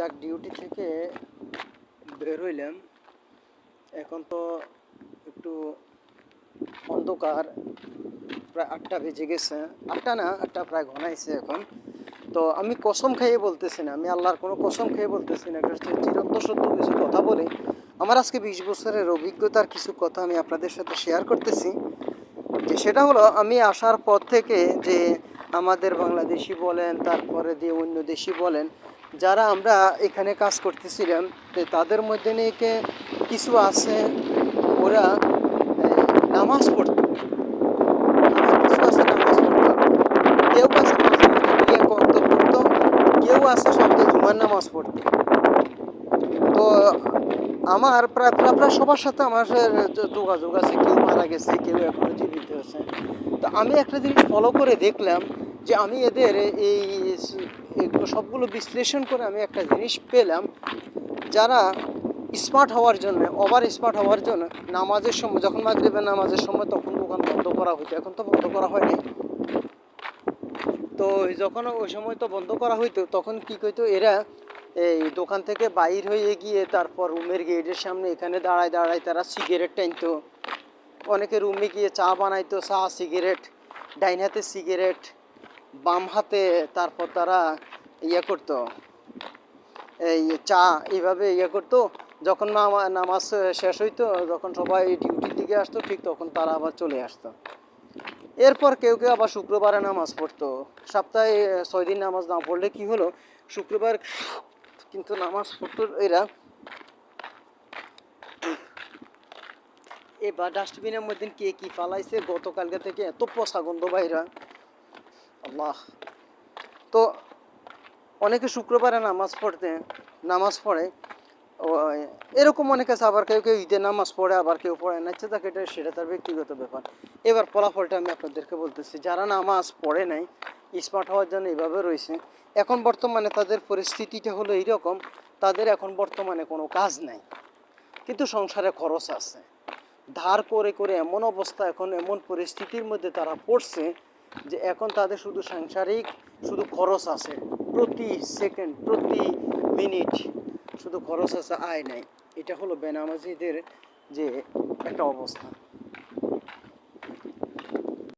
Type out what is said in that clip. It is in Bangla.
যাক ডিউটি থেকে বের হইলাম। এখন তো একটু অন্ধকার, প্রায় আটটা বেজে গেছে। আটটা না, আটটা প্রায় ঘনাইছে এখন। তো আমি কসম খেয়ে বলতেছি না, আমি আল্লাহর কোনো কসম খেয়ে বলতেছি না এটা হচ্ছে চিরন্ত সত্য কিছু কথা বলে। আমার আজকে বিশ বছরের অভিজ্ঞতার কিছু কথা আমি আপনাদের সাথে শেয়ার করতেছি। যে সেটা হলো, আমি আসার পর থেকে যে আমাদের বাংলাদেশি বলেন, তারপরে দিয়ে অন্য দেশি বলেন, যারা আমরা এখানে কাজ করতেছিলাম, তো তাদের মধ্যে নিয়ে কিছু আছে, ওরা নামাজ পড়তো। কিছু আছে নামাজ পড়তো। কেউ আছে ওয়াক্ত পড়তো কেউ আছে সপ্তাহে জুমার নামাজ পড়তো। তো, আমার প্রায় প্রায় প্রায় সবার সাথে আমার যোগাযোগ আছে, কেউ মারা গেছে, কেউ এখনও জীবিত আছে। তো আমি একটা জিনিস ফলো করে দেখলাম যে আমি এদের এই সবগুলো বিশ্লেষণ করে আমি একটা জিনিস পেলাম, যারা স্মার্ট হওয়ার জন্য ওভার স্মার্ট হওয়ার জন্য নামাজের সময়, যখন মাগরিবের নামাজের সময় তখন দোকান বন্ধ করা হইতো, এখন তো বন্ধ করা হয়নি। তো যখন ওই সময় তো বন্ধ করা হইতো, তখন কি কইতো এরা, এই দোকান থেকে বাইর হয়ে গিয়ে তারপর রুমের গেটের সামনে এখানে দাঁড়ায় দাঁড়ায় তারা সিগারেট টানতো। অনেকে রুমে গিয়ে চা বানাইতো, চা সিগারেট ডাইন হাতে সিগারেট বাম হাতে তারপর তারা ইয়ে করতো। এই চা এইভাবে ইয়ে করতো। যখন নামাজ শেষ হইতো, যখন সবাই ডিউটির দিকে আসতো, ঠিক তখন তারা আবার চলে আসতো। এরপর কেউ কেউ আবার শুক্রবারে নামাজ পড়তো। সপ্তাহে ছয় দিন নামাজ না পড়লে কি হলো? শুক্রবার কিন্তু নামাজ পড়তো এরা। এবার ডাস্টবিনের মধ্যে কে কি ফালাইছে? গতকালকে থেকে এত পচা গন্ধ বাইরা আল্লাহ। তো অনেকে শুক্রবারে নামাজ পড়তে, নামাজ পড়ে এরকম অনেকে আছে, আবার কেউ কেউ ঈদে নামাজ পড়ে, আবার কেউ পড়ে না, ইচ্ছে থাকে এটা, সেটা তার ব্যক্তিগত ব্যাপার। এবার ফলাফলটা আমি আপনাদেরকে বলতেছি, যারা নামাজ পড়ে নাই স্মার্ট হওয়ার জন্য এইভাবে রয়েছে, এখন বর্তমানে তাদের পরিস্থিতিটা হলো এইরকম, তাদের এখন বর্তমানে কোনো কাজ নাই, কিন্তু সংসারে খরচ আছে। ধার করে করে এমন অবস্থা, এখন এমন পরিস্থিতির মধ্যে তারা পড়ছে যে এখন তাদের শুধু সাংসারিক, শুধু খরচ আছে। প্রতি সেকেন্ড প্রতি মিনিট শুধু খরচ আছে, আয় নাই। এটা হলো বেনামাজিদের যে একটা অবস্থা।